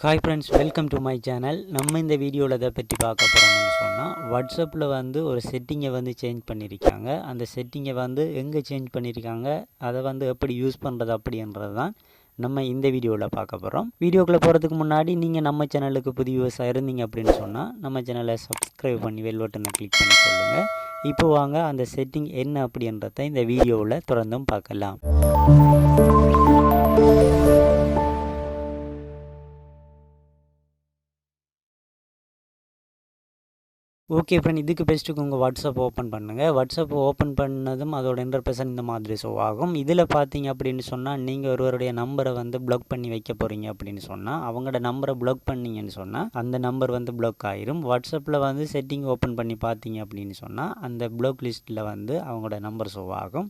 Hi friends welcome to my channel நம்ம இந்த வீடியோவில் எதை பற்றி பார்க்க போகிறோம்னு சொன்னால் வாட்ஸ்அப்பில் வந்து ஒரு செட்டிங்கை வந்து சேஞ்ச் பண்ணியிருக்காங்க அந்த செட்டிங்கை வந்து எங்கே சேஞ்ச் பண்ணியிருக்காங்க அதை வந்து எப்படி யூஸ் பண்ணுறது அப்படின்றது தான் நம்ம இந்த வீடியோவில் பார்க்க போகிறோம் வீடியோக்குள்ளே போகிறதுக்கு முன்னாடி நீங்கள் நம்ம சேனலுக்கு புதிய விவசாயம் இருந்தீங்க அப்படின்னு சொன்னால் நம்ம சேனலை சப்ஸ்கிரைப் பண்ணி வெல் பட்டனை கிளிக் பண்ணி சொல்லுங்கள் இப்போ வாங்க அந்த செட்டிங் என்ன அப்படின்றத இந்த வீடியோவில் தொடர்ந்தும் பார்க்கலாம். ஓகே ஃப்ரெண்ட் இதுக்கு பெஸ்ட்டுக்கு உங்கள் வாட்ஸ்அப் ஓப்பன் பண்ணுங்கள் வாட்ஸ்அப் ஓப்பன் பண்ணதும் அதோட இன்டர்பேசன் இந்த மாதிரி ஷோ ஆகும். இதில் பார்த்தீங்க அப்படின்னு சொன்னால் நீங்கள் ஒருவருடைய நம்பரை வந்து பிளாக் பண்ணி வைக்க போகிறீங்க அப்படின்னு சொன்னால் அவங்களோட நம்பரை பிளாக் பண்ணீங்கன்னு சொன்னால் அந்த நம்பர் வந்து பிளாக் ஆயிரும். வாட்ஸ்அப்பில் வந்து செட்டிங் ஓப்பன் பண்ணி பார்த்தீங்க அப்படின்னு சொன்னால் அந்த பிளாக் லிஸ்ட்டில் வந்து அவங்களோட நம்பர் ஷோ ஆகும்.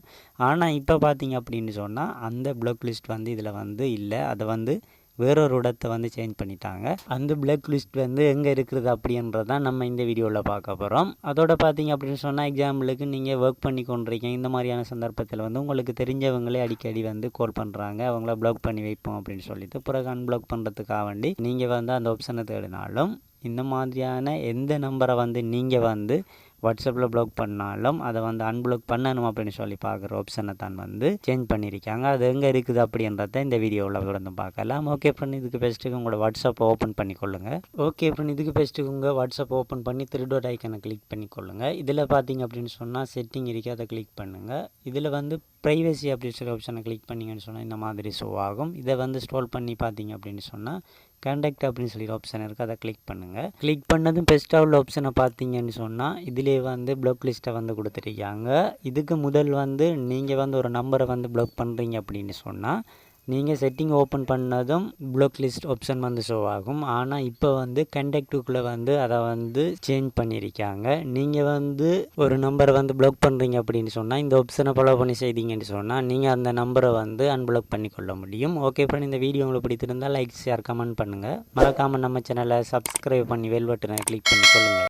ஆனால் இப்போ பார்த்தீங்க அப்படின்னு சொன்னால் அந்த பிளாக் லிஸ்ட் வந்து இதில் வந்து இல்லை. அதை வந்து வேறொரு இடத்தை வந்து சேஞ்ச் பண்ணிட்டாங்க. அந்த பிளாக் லிஸ்ட் வந்து எங்கே இருக்கிறது அப்படின்றது தான் நம்ம இந்த வீடியோவில் பார்க்க போகிறோம் அதோட பார்த்தீங்க அப்படின்னு சொன்னால் எக்ஸாம்பிளுக்கு நீங்கள் ஒர்க் பண்ணி கொண்டிருக்கீங்க. இந்த மாதிரியான சந்தர்ப்பத்தில் வந்து உங்களுக்கு தெரிஞ்சவங்களே அடிக்கடி வந்து கால் பண்ணுறாங்க அவங்கள பிளாக் பண்ணி வைப்போம் அப்படின்னு சொல்லிட்டு பிறகு அன்பிளாக் பண்ணுறதுக்காக வேண்டி நீங்கள் வந்து அந்த ஆப்ஷனை தேடினாலும் இந்த மாதிரியான எந்த நம்பரை வந்து நீங்கள் வந்து வாட்ஸ்அப்பில் ப்ளாக் பண்ணாலும் அதை வந்து அன்பிளாக் பண்ணணும் அப்படின்னு சொல்லி பார்க்குற ஆப்ஷனை தான் வந்து சேஞ்ச் பண்ணியிருக்காங்க. அது எங்கே இருக்குது அப்படின்றத இந்த வீடியோவில் தொடர்ந்து பார்க்கலாம். ஓகே ஃப்ரெண்ட் இதுக்கு பெஸ்ட்டுக்கு உங்களோட வாட்ஸ்அப் ஓப்பன் பண்ணிக்கொள்ளுங்க ஓகே ஃப்ரெண்ட் இதுக்கு பெஸ்ட்டுக்கு உங்கள் வாட்ஸ்அப் ஓப்பன் பண்ணி த்ரீ ஐக்கனை கிளிக் பண்ணிக்கொள்ளுங்க இதில் பார்த்தீங்க அப்படின்னு சொன்னால் செட்டிங் இருக்குது அதை கிளிக் பண்ணுங்கள் இதில் வந்து ப்ரைவசி அப்படின்னு சொல்லி ஆப்ஷனை கிளிக் பண்ணிங்கன்னு சொன்னால் இந்த மாதிரி ஷோ ஆகும். இதை வந்து ஸ்டோல் பண்ணி பார்த்தீங்க அப்படின்னு சொன்னால் கான்டாக்ட் அப்படின்னு சொல்லி ஆப்ஷன் இருக்குது அதை கிளிக் பண்ணுங்கள் கிளிக் பண்ணதும் பெஸ்ட்டாக உள்ள ஆப்ஷனை பார்த்தீங்கன்னு சொன்னால் இதிலே வந்து பிளாக் லிஸ்ட்டை வந்து கொடுத்துருக்காங்க. இதுக்கு முதல் வந்து நீங்கள் வந்து ஒரு நம்பரை வந்து பிளாக் பண்ணுறீங்க அப்படின்னு சொன்னால் நீங்கள் செட்டிங் ஓப்பன் பண்ணதும் பிளாக் லிஸ்ட் ஆப்ஷன் வந்து ஷோ ஆகும். ஆனால் இப்போ வந்து கண்டக்டுக்குள்ளே வந்து அதை வந்து சேஞ்ச் பண்ணியிருக்காங்க நீங்கள் வந்து ஒரு நம்பரை வந்து ப்ளாக் பண்ணுறீங்க அப்படின்னு சொன்னால் இந்த ஆப்ஷனை ஃபாலோ பண்ணி செய்தீங்கன்னு சொன்னால் நீங்கள் அந்த நம்பரை வந்து அன்பிளாக் பண்ணிக்கொள்ள முடியும். ஓகே ஃப்ரெண்ட் இந்த வீடியோ உங்களுக்கு பிடித்திருந்தால் லைக் ஷேர் கமெண்ட் பண்ணுங்கள் மறக்காமல் நம்ம சேனலை சப்ஸ்கிரைப் பண்ணி வெல்வட்டனை கிளிக் பண்ணி சொல்லுங்கள்